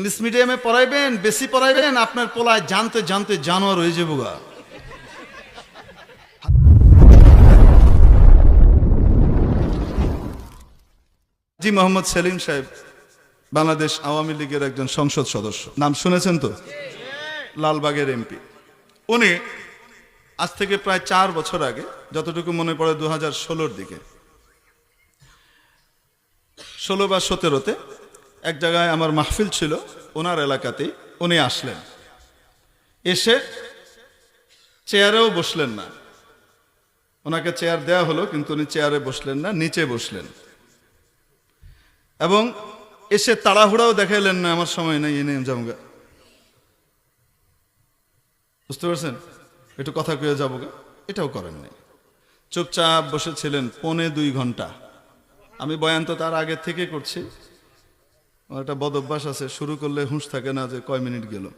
English মিডিয়ামে পড়াইবেন, বেশি পড়াইবেন, আপনার পোলায় জানতে জানতে জানোয়ার হয়ে যাব গা। জি মোহাম্মদ সেলিম সাহেব, বাংলাদেশ আওয়ামী লীগের একজন সংসদ সদস্য। নাম শুনেছেন তো? লালবাগের এমপি। উনি আজ থেকে প্রায় চার বছর আগে, যতটুকু মনে পড়ে দু হাজার ষোলোর দিকে, ষোলো বা সতেরোতে এক জায়গায় আমার মাহফিল ছিল, ওনার এলাকাতেই। উনি আসলেন। এসে চেয়ারেও বসলেন না। ওনাকে চেয়ার দেয়া হলো, কিন্তু উনি চেয়ারে বসলেন না, নিচে বসলেন। এবং এসে তাড়াহুড়াও দেখাইলেন না, আমার সময় নেই এনে যাব বুঝতে পারছেন? একটু কথা কয়ে যাব গা। এটাও করেন নাই। চুপচাপ বসেছিলেন পৌনে দুই ঘণ্টা। আমি বয়ান তো তার আগে থেকে করছি। আমার একটা বদ অভ্যাস আছে, শুরু করলে হুঁশ থাকে না যে কয় মিনিট গেল।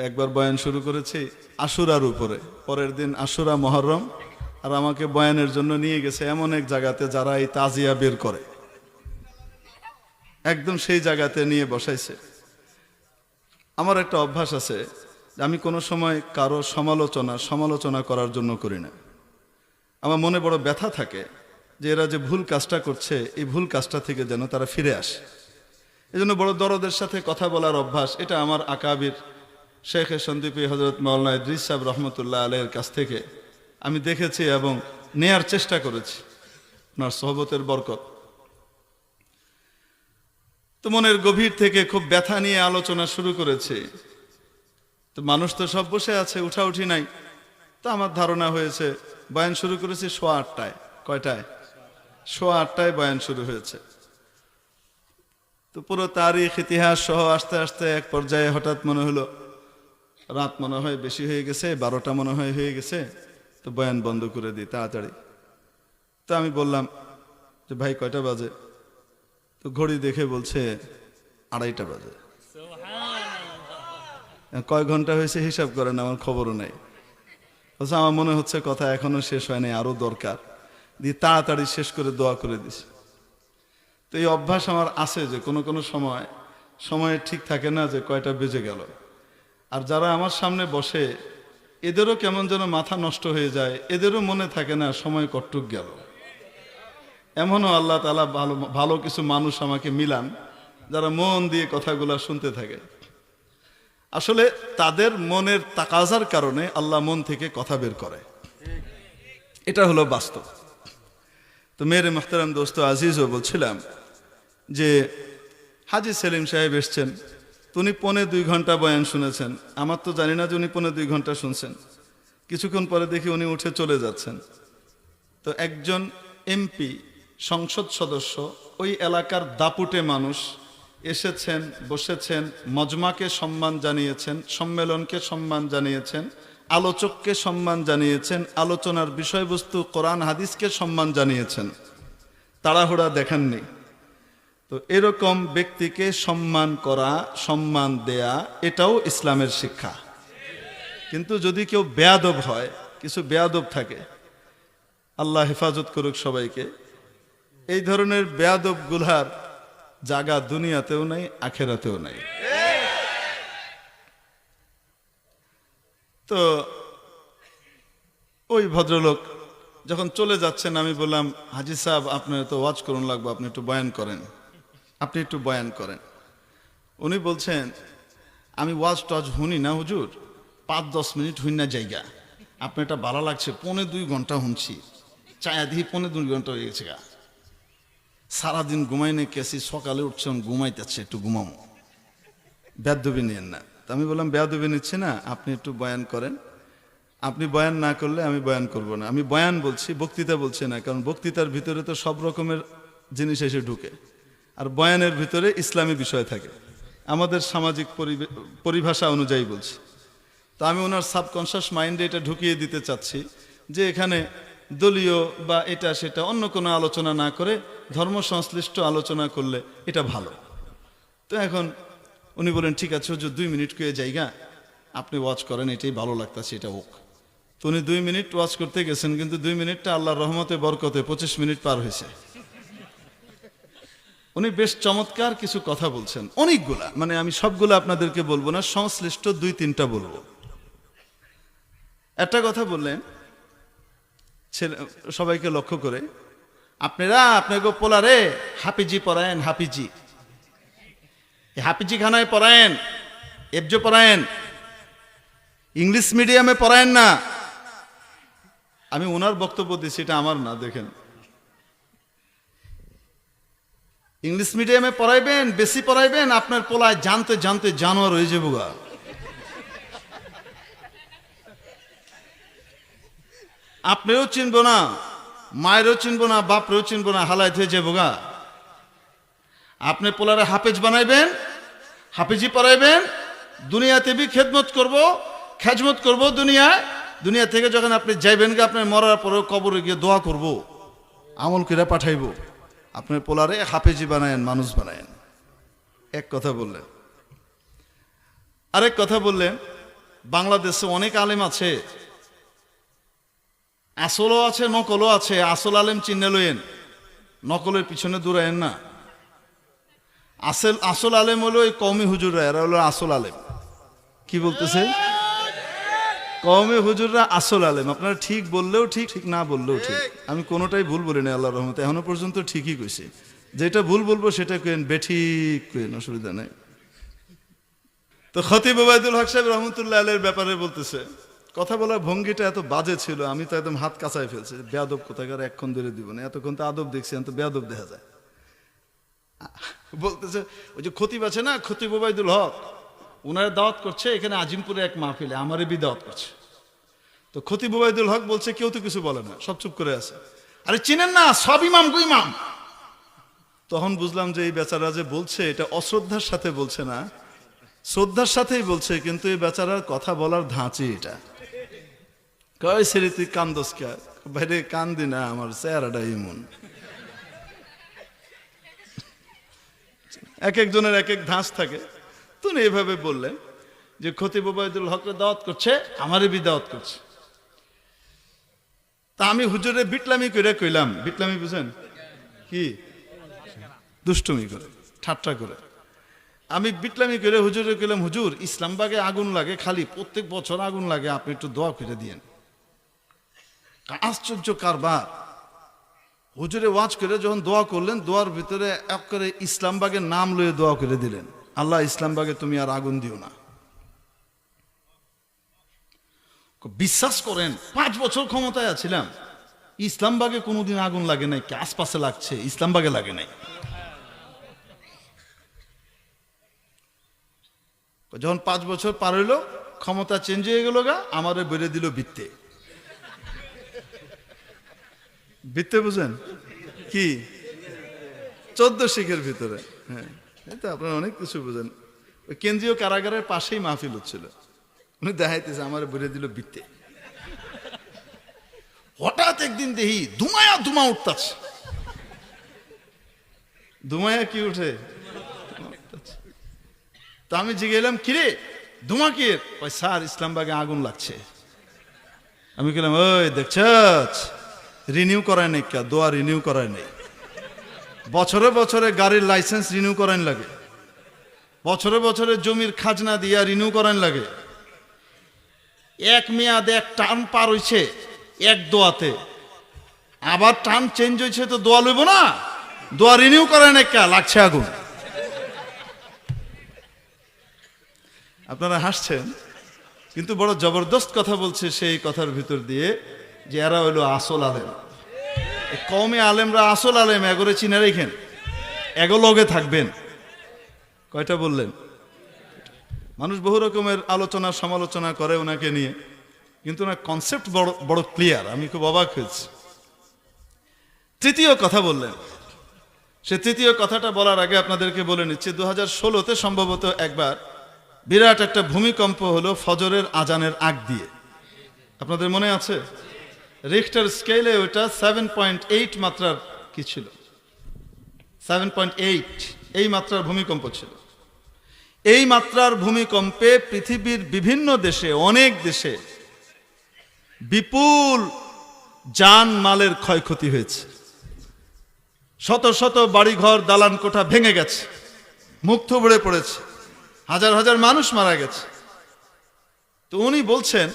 একবার বয়ান শুরু করেছি, আশুরার উপরে। পরের দিন আশুরা মহরম, আর আমাকে বয়ানের জন্য নিয়ে গেছে এমন এক জায়গাতে যারা এই তাজিয়া বের করে। একদম সেই জায়গাতে নিয়ে বসাইছে। আমার একটা অভ্যাস আছে আমি কোনো সময় কারও সমালোচনা সমালোচনা করার জন্য করি না। আমার মনে বড় ব্যথা থাকে যে এরা যে ভুল কাজটা করছে, এই ভুল কাজটা থেকে যেন তারা ফিরে আসে। এই জন্য বড় দরদের সাথে কথা বলার অভ্যাস, এটা আমার আকাবির শেখ সন্দীপী হজরত মৌলানা ইদ্রিস সাহেব রহমতুল্লাহ আলের কাছ থেকে আমি দেখেছি এবং নেয়ার চেষ্টা করেছি, ওনার সহবতের বরকত। তো মনের গভীর থেকে খুব ব্যথা নিয়ে আলোচনা শুরু করেছে। তো মানুষ তো সব বসে আছে, উঠা উঠি নাই। তো আমার ধারণা হয়েছে, বয়ান শুরু করেছি সোয়া আটটায়, কয়টায়? সোয়া আটটায় বয়ান শুরু হয়েছে। তো পুরো তারিখ ইতিহাস সহ আস্তে আস্তে এক পর্যায়ে হঠাৎ মনে হলো রাত মনে হয় বেশি হয়ে গেছে বারোটা মনে হয় হয়ে গেছে তো বয়ান বন্ধ করে দিই তাড়াতাড়ি। তো আমি বললাম যে ভাই কয়টা বাজে? তো ঘড়ি দেখে বলছে আড়াইটা বাজে। কয় ঘণ্টা হয়েছে হিসাব করেন আমার খবরও নেই। বলছে আমার মনে হচ্ছে কথা এখনও শেষ হয়নি আরও দরকার। দিয়ে তাড়াতাড়ি শেষ করে দোয়া করে দিছি তো এই অভ্যাস আমার আছে যে কোনো কোনো সময় সময় ঠিক থাকে না যে কয়টা বেজে গেল। আর যারা আমার সামনে বসে, এদেরও কেমন যেন মাথা নষ্ট হয়ে যায়, এদেরও মনে থাকে না সময় কটুক গেল। এমনও আল্লাহ তালা ভালো ভালো কিছু মানুষ আমাকে মিলান, যারা মন দিয়ে কথাগুলা শুনতে থাকে। আসলে তাদের মনের তাকাজার কারণে আল্লাহ মন থেকে কথা বের করে। এটা হলো বাস্তব। তো মেরে মোহতারাম দোস্ত আজিজও বলছিলাম যে হাজি সেলিম সাহেব এসছেন উনি পনে দুই ঘণ্টা বয়ান শুনেছেন। আমার তো জানি না যে উনি পনে দুই ঘণ্টা শুনছেন। কিছুক্ষণ পরে দেখি উনি উঠে চলে যাচ্ছেন। তো একজন এমপি, সংসদ সদস্য, ওই এলাকার দাপুটে মানুষ এসেছেন, বসেছেন, মজমাকে সম্মান জানিয়েছেন, সম্মেলনকে সম্মান জানিয়েছেন। আলোচককে সম্মান জানিয়েছেন, আলোচনার বিষয়বস্তু, কোরআন, হাদিসকে সম্মান জানিয়েছেন। তাড়াহুড়া দেখাননি। তো এরকম ব্যক্তিকে সম্মান করা, সম্মান দেয়া, এটাও ইসলামের শিক্ষা। কিন্তু যদি কেউ বেয়াদব হয়, কিছু বেয়াদব থাকে, আল্লাহ হেফাজত করুক সবাইকে। এই ধরনের বেয়াদবগুলার জাগা দুনিয়াতেও নাই, আখেরাতেও নাই। তো ওই ভদ্রলোক যখন চলে যাচ্ছেন, আমি বললাম, হাজি সাহেব আপনার তো ওয়াচ করুন লাগবে, আপনি একটু বয়ান করেন। আপনি একটু বয়ান করেন। উনি বলছেন, আমি ওয়াজ টজ শুনি না হুজুর, পাঁচ দশ মিনিট হই না জায়গা। আপনার এটা ভালো লাগছে, পৌনে দুই ঘণ্টা শুনছি। চায়া দিয়ে পৌনে দুই ঘণ্টা হয়ে গেছে গা। সারাদিন ঘুমাই নেই, কেসি সকালে উঠছেন ঘুমাইতেছে, একটু ঘুমামো। বেদবি নিয়েন না। তা আমি বললাম বেদবি নিচ্ছি না, আপনি একটু বয়ান করেন। আপনি বয়ান না করলে আমি বয়ান করব না। আমি বয়ান বলছি, বক্তৃতা বলছি না, কারণ বক্তৃতার ভিতরে তো সব রকমের জিনিস এসে ঢুকে। আর বয়ানের ভিতরে ইসলামী বিষয় থাকে। আমাদের সামাজিক পরিভাষা অনুযায়ী বলছি। তো আমি ওনার সাবকনশাস মাইন্ডে এটা ঢুকিয়ে দিতে চাচ্ছি যে এখানে দলীয় বা এটা সেটা অন্য কোনো আলোচনা না করে ধর্ম সংশ্লিষ্ট আলোচনা করলে এটা ভালো। তো এখন উনি বলেন, ঠিক আছে, হুজুর, দুই মিনিট করে জায়গা আপনি ওয়াচ করেন, এটাই ভালো লাগতাছে, এটা হোক। তো উনি দুই মিনিট ওয়াচ করতে গেছেন, কিন্তু দুই মিনিটটা আল্লাহর রহমতে, বরকতে পঁচিশ মিনিট পার হয়েছে। উনি বেশ চমৎকার কিছু কথা বলছেন, অনেকগুলা। মানে আমি সবগুলো আপনাদেরকে বলব না, সংশ্লিষ্ট দুই তিনটা বলব। একটা কথা বললেন, ছেলে, সবাইকে লক্ষ্য করে, আপনারা, আপনাকে পোলারে হাপিজি পড়ায়েন হাপিজি এই খানায় পড়ায়েন, এফজো পড়ায়েন, ইংলিশ মিডিয়ামে পড়ায়েন না। আমি ওনার বক্তব্য দিচ্ছি, এটা আমার না, দেখেন। ইংলিশ মিডিয়ামে পড়াইবেন, বেশি পড়াইবেন, আপনার পোলায় জানতে জানতে জানোয়ার হয়ে যাব গা। আপনিও চিনব না, মায়েরও চিনব না, বাপরেও চিনব না, হালায় হয়ে যাব গা। আপনি পোলারে হাফেজ বানাইবেন, হাফেজি পড়াইবেন, দুনিয়াতে বি খেদমত করব, খেজমত করব দুনিয়ায়, দুনিয়া থেকে যখন আপনি যাইবেন গা আপনার মরার পরেও কবরে গিয়ে দোয়া করব, আমল করে পাঠাইব। আপনি পোলারে হাফেজি বানায়েন, মানুষ বানায়েন। এক কথা বললেন। আরেক কথা বললেন, বাংলাদেশে অনেক আলেম আছে, আসলও আছে, নকলও আছে, আসল আলেম চিহ্নে লইয়েন, নকলের পিছনে দূরায়েন না। আসল আসল আলেম হলো এই কৌমি হুজুররা, এরা হলো আসল আলেম। কি বলতেছে? কৌমি হুজুররা আসল আলেম। আপনারা ঠিক বললেও ঠিক ঠিক না বললেও ঠিক। আমি কোনোটাই ভুল বলি না আল্লাহ রহমতে। এখনও পর্যন্ত ঠিকই কইছে। যেটা ভুল বলব সেটা কেন বেঠিক কেন অসুবিধা নেই। তো খতিব ওবায়দুল হক সাহেব রহমতুল্লাহ আলের ব্যাপারে বলতেছে, কথা বলার ভঙ্গিটা এত বাজে ছিল, আমি তো একদম হাত কাঁচায় ফেলছি। বেয়াদব কোথাকার এক্ষণ ধরে দিব না। এতক্ষণ তো আদব দেখছি, এখন তো বেয়াদব দেখা যায়। বলতেছে, ওই যে খতিব আছে না, খতিব ওবায়দুল হক ওনারা দাওয়াত করছে, এখানে আজিমপুরে এক মাহফিলে, আমারে বি দাওয়াত করছে। তো খতিব ওবায়দুল হক বলছে, কেউ তো কিছু বলে না, সব চুপ করে আছে। আরে চিনেন না, সব ইমাম গো ইমাম। তখন বুঝলাম যে এই বেচারা যে বলছে, এটা অশ্রদ্ধার সাথে বলছে না, শ্রদ্ধার সাথেই বলছে, কিন্তু এই বেচারার কথা বলার ধাঁচি এটা। কয় সেরে তুই কান্দস কে? বাইরে কান্দি না, আমার চেহারাটা ইমন এক একজনের এক এক ধাঁচ থাকে। তুমি এভাবে বললেন যে, খতিব ওবায়দুল হকরে দাওয়াত করছে আমারই বি দাওয়াত করছে। তা আমি হুজুরে বিটলামি করে কইলাম। বিটলামি বুঝেন? কি? দুষ্টুমি করে, ঠাট্টা করে। আমি বিটলামি করে হুজুরে কইলাম, হুজুর, ইসলামবাগে আগুন লাগে, খালি প্রত্যেক বছর আগুন লাগে, আপনি একটু দোয়া করে দিয়েন। আশ্চর্য কারবার। হুজুরে ওয়াজ করে যখন দোয়া করলেন, দোয়ার ভিতরে এক করে ইসলামবাগের নাম লয়ে দোয়া করে দিলেন। আল্লাহ ইসলামবাগে তুমি আর আগুন দিও না। বিশ্বাস করেন, পাঁচ বছর ক্ষমতায় আছিলাম। ইসলামবাগে কোনোদিন আগুন লাগে নাই, কি আশপাশে লাগছে ইসলামবাগে লাগে নাই। যখন পাঁচ বছর পার হইল, ক্ষমতা চেঞ্জ হয়ে গেল গা, আমারে বেড়ে দিল বৃত্তে। বৃত্তে বুঝেন? কি? চোদ্দ শিখের ভিতরে। হ্যাঁ তো আপনারা অনেক কিছু বুঝেন। কেন্দ্রীয় কারাগারের পাশেই মাহফিল হচ্ছিল। উনি দেখাইতেছে, আমার বলে দিল বৃত্তে হঠাৎ একদিন দেখি ধুমায়া ধুমা উঠতাছে। ধুমায়া কি উঠে? তা আমি জিগে এলাম, কিরে, ধুমা কি স্যার, ইসলামবাগে আগুন লাগছে। আমি গেলাম ওই দেখছ রিনিউ করায় নাই কে, দোয়া রিনিউ করায় নাই। বছরে বছরে গাড়ির লাইসেন্স রিনিউ করান লাগে। বছরে বছরে জমির খাজনা দিয়া রিনিউ করান লাগে। এক মেয়াদ এক টার্ম পার হইছে এক দোয়াতে। আবার টার্ম চেঞ্জ হয়েছে তো দোয়া লইব না? দোয়া রিনিউ করেন কে, লাগছে আগুন। আপনারা হাসছেন, কিন্তু বড় জবরদস্ত কথা বলছে সেই কথার ভিতর দিয়ে যে এরা হইল আসল আলেম। কমে আলেমরা আসল আলেম, এগোরে চিনে রেখেন। এগো লগে থাকবেন। কয়টা বললেন? মানুষ বহু রকমের আলোচনা, সমালোচনা করে ওনাকে নিয়ে, কিন্তু ওনার কনসেপ্ট বড় বড় ক্লিয়ার আমি খুব অবাক হয়েছি। তৃতীয় কথা বললেন। সে তৃতীয় কথাটা বলার আগে আপনাদেরকে বলে নিচ্ছি দু হাজার ষোলোতে সম্ভবত একবার বিরাট একটা ভূমিকম্প হলো ফজরের আজানের আগ দিয়ে। আপনাদের মনে আছে? রিক্টার স্কেলে ওটা সেভেন পয়েন্ট এইট মাত্রার কি ছিল? সেভেন পয়েন্ট এইট এই মাত্রার ভূমিকম্প ছিল। এই মাত্রার ভূমিকম্পে পৃথিবীর বিভিন্ন দেশে, অনেক দেশে বিপুল যান মালের ক্ষয়ক্ষতি হয়েছে। শত শত বাড়িঘর দালান কোঠা ভেঙে গেছে, মুখ থুবড়ে পড়েছে, হাজার হাজার মানুষ মারা গেছে। তো উনি বলছেন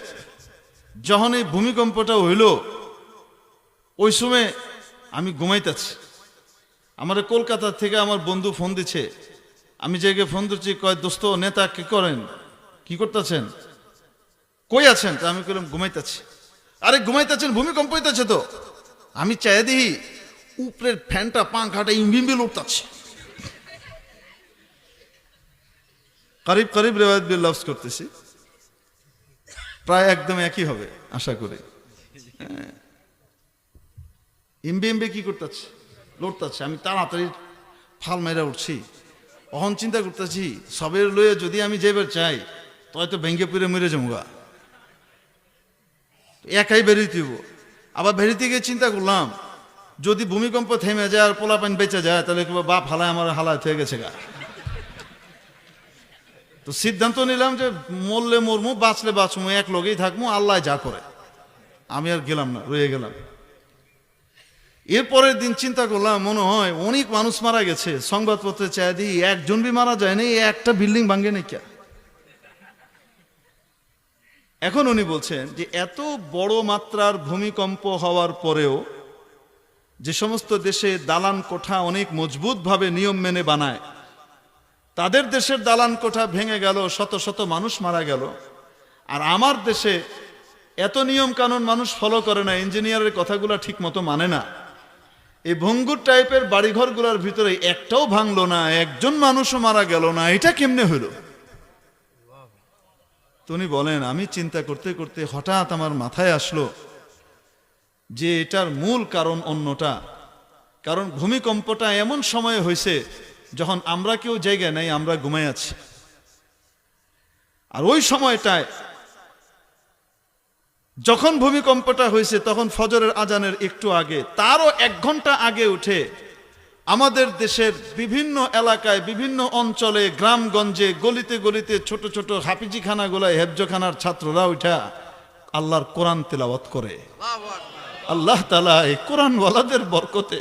যখন এই ভূমিকম্পটা হইল, ওই সময় আমি ঘুমাইতেছি। আমার কলকাতা থেকে আমার বন্ধু ফোন দিছে। আমি জায়গায় ফোন দিচ্ছি কয়, দোস্ত, নেতা কি করেন? কি করতেছেন? কই আছেন? তা আমি কইলাম, ঘুমাইতেছি। আরে, ঘুমাইতেছেন, ভূমিকম্প হইতেছে তো। আমি চাই দিই উপরের ফ্যানটা, পাংখাটা ইম্বিম্বিল উঠতেছে। করিব করিব, রেওয়ায়ত বিল লফজ করতেছি। প্রায় একদম একই হবে, আশা করি। হ্যাঁ। ইম্বি ইম্বি কি করতেছে? লড়তেছে। আমি তাড়াতাড়ি ফাল মেরা উঠছি। অহন চিন্তা করতেছি, সবের লয়ে যদি আমি যেবার চাই তো হয়তো ভেঙ্গে পুরে মরে যাব একাই বেরিয়ে দিব আবার বেরিতে গিয়ে চিন্তা করলাম, যদি ভূমিকম্প থেমে যায় আর পোলাপান বেঁচে যায়, তাহলে বাপ হালায় আমার হালায় হয়ে গেছে গা। তো সিদ্ধান্ত নিলাম যে মরলে মরমু, বাঁচলে বাঁচমু, এক লগেই থাকব আল্লাহ যা করে। আমি আর গেলাম না, রয়ে গেলাম। এরপরের দিন চিন্তা করলাম, মনে হয় অনেক মানুষ মারা গেছে। সংবাদপত্রে চাই দিই, একজন বি মারা যায়নি একটা বিল্ডিং নেই কে? এখন উনি বলছেন যে, এত বড় মাত্রার ভূমিকম্প হওয়ার পরেও যে সমস্ত দেশে দালান কোঠা অনেক মজবুতভাবে নিয়ম মেনে বানায় তাদের দেশের দালান কোঠা ভেঙে গেল, শত শত মানুষ মারা গেল। আর আমার দেশে এত নিয়ম কানুন মানুষ ফলো করে না ইঞ্জিনিয়ারের কথাগুলো ঠিক মতো মানে না। এই ভঙ্গুর টাইপের বাড়িঘরগুলোর ভিতরে একটাও ভাঙলো না, একজন মানুষও মারা গেল না, এটা কেমনে হইল তো উনি বলেন, আমি চিন্তা করতে করতে হঠাৎ আমার মাথায় আসলো যে এটার মূল কারণ অন্যটা। কারণ ভূমিকম্পটা এমন সময়ে হয়েছে যখন আমরা কেউ জায়গায় নেই, আমরা ঘুমাই আছি। আর ওই সময়টায় যখন ভূমিকম্পটা হয়েছে, তখন ফজরের আজানের একটু আগে, তারও এক ঘণ্টা আগে উঠে আমাদের দেশের বিভিন্ন এলাকায়, বিভিন্ন অঞ্চলে, গ্রামগঞ্জে, গলিতে গলিতে ছোট ছোট হাফিজিখানাগুলায়, হেফজখানার ছাত্ররা উঠা আল্লাহর কোরআন তেলাওয়াত করে। আল্লাহ তালা এই কোরআনওয়ালাদের বরকতে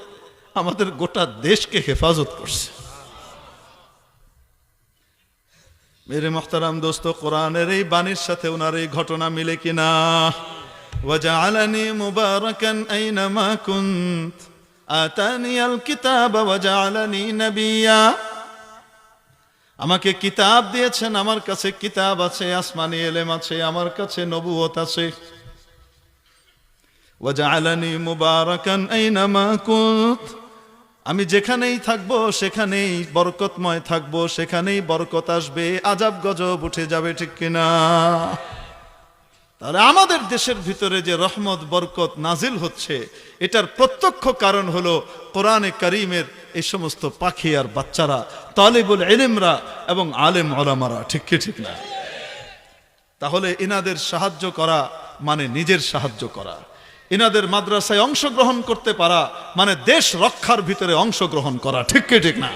আমাদের গোটা দেশকে হেফাজত করছে। মেরে মোখতারাম দোস্ত কোরআনের এই বাণীর সাথে ওনার এই ঘটনা মিলে কিনা وجعلني مباركا أينما كنت آتاني الكتاب وجعلني نبيا আমাকে কিতাব দিয়েছেন আমার কাছে কিতাব আছে আসমানি এলেম আছে আমার কাছে নবুয়ত আছে ওয়াজআলানি মুবারাকান আইনামা কুনত আমি যেখানেই থাকব, সেখানেই বরকতময় থাকব, সেখানেই বরকত আসবে, আজাব গজব উঠে যাবে, ঠিক কিনা? তাহলে আমাদের দেশের ভিতরে যে রহমত, বরকত নাজিল হচ্ছে, এটার প্রত্যক্ষ কারণ হলো কোরআনে করিমের এই সমস্ত পাখি আর বাচ্চারা, তালিবুল এলিমরা এবং আলেম ওলামারা, ঠিক কি, ঠিক না? তাহলে এনাদের সাহায্য করা মানে নিজের সাহায্য করা। এনাদের মাদ্রাসায় অংশগ্রহণ করতে পারা মানে দেশ রক্ষার ভিতরে অংশগ্রহণ করা, ঠিক ঠিক না?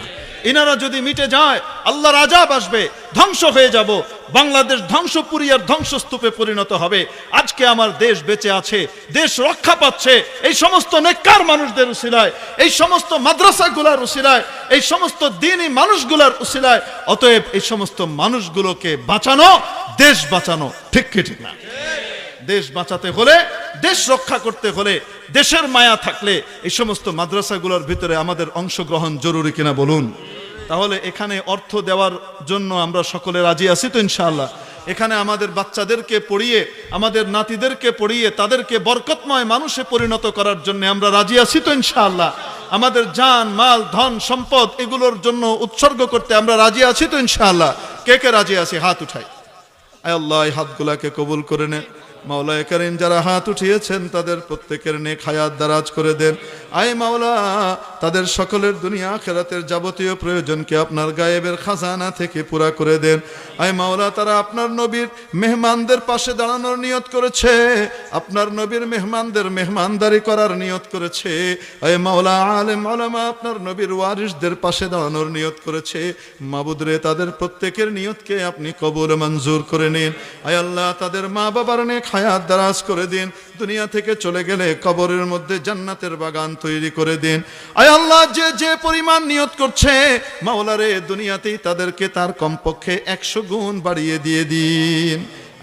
এনারা যদি মিটে যায়, আল্লাহর আজাব আসবে, ধ্বংস হয়ে যাব, বাংলাদেশ ধ্বংসপুরী আর ধ্বংসস্তূপে পরিণত হবে। আজকে আমার দেশ বেঁচে আছে, দেশ রক্ষা পাচ্ছে, এই সমস্ত নেককার মানুষদের উসিলায়, এই সমস্ত মাদ্রাসাগুলার উসিলায়, এই সমস্ত দিনই মানুষগুলার উসিলায়, অতএব এই সমস্ত মানুষগুলোকে বাঁচানো, দেশ বাঁচানো, ঠিক কি, ঠিক না? দেশ বাঁচাতে হলে, দেশ রক্ষা করতে হলে, দেশের মায়া থাকলে এই সমস্ত মাদ্রাসাগুলোর ভিতরে আমাদের অংশগ্রহণ জরুরি কিনা বলুন। তাহলে এখানে অর্থ দেওয়ার জন্য আমরা সকলে রাজি আছি তো ইনশাআল্লাহ। এখানে আমাদের বাচ্চাদেরকে পড়িয়ে, আমাদের নাতিদেরকে পড়িয়ে, তাদেরকে বরকতময় মানুষে পরিণত করার জন্য আমরা রাজি আছি তো ইনশাআল্লাহ। আমাদের জান, মাল, ধন, সম্পদ এগুলোর জন্য উৎসর্গ করতে আমরা রাজি আছি তো ইনশাআল্লাহ। কে কে রাজি আছি? হাত উঠাই। আয় আল্লাহ হাতগুলাকে কবুল করে নেন মাওলায় করিম যারা হাত উঠিয়েছেন, তাদের প্রত্যেকের নেক হায়াত দারাজ করে দেন। আয় মাওলা, তাদের সকলের দুনিয়া খেরাতের যাবতীয় প্রয়োজনকে আপনার গায়েবের খাজানা থেকে পুরা করে দেন। আয় মাওলা, তারা আপনার নবীর মেহমানদের পাশে দাঁড়ানোর নিয়ত করেছে। আপনার নবীর মেহমানদের মেহমানদারি করার নিয়ত করেছে। আয় মাওলা, আলেম আলামা আপনার নবীর ওয়ারিসদের পাশে দাঁড়ানোর নিয়ত করেছে। মাবুদরে, তাদের প্রত্যেকের নিয়তকে আপনি কবুল মঞ্জুর করে নিন। আয় আল্লাহ, তাদের মা বাবার নেক হায়াত দারাজ করে দিন। দুনিয়া থেকে চলে গেলে কবরের মধ্যে জান্নাতের বাগান তৈরি করে দিন। আয় আল্লাহ, যে যে পরিমাণ নিয়ত করছে, মাওলারে দুনিয়াতেই তাদেরকে তার কমপক্ষে একশো গুণ বাড়িয়ে দিয়ে দিন।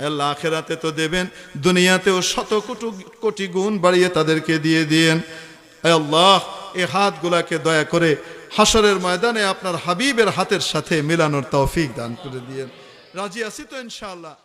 আল্লাহ, আখেরাতে তো দেবেন, দুনিয়াতেও শত কোটি কোটি গুণ বাড়িয়ে তাদেরকে দিয়ে দিন। আল্লাহ, এ হাতগুলাকে দয়া করে হাসরের ময়দানে আপনার হাবিবের হাতের সাথে মিলানোর তৌফিক দান করে দিয়েন। রাজি আছি তো ইনশাআল্লাহ।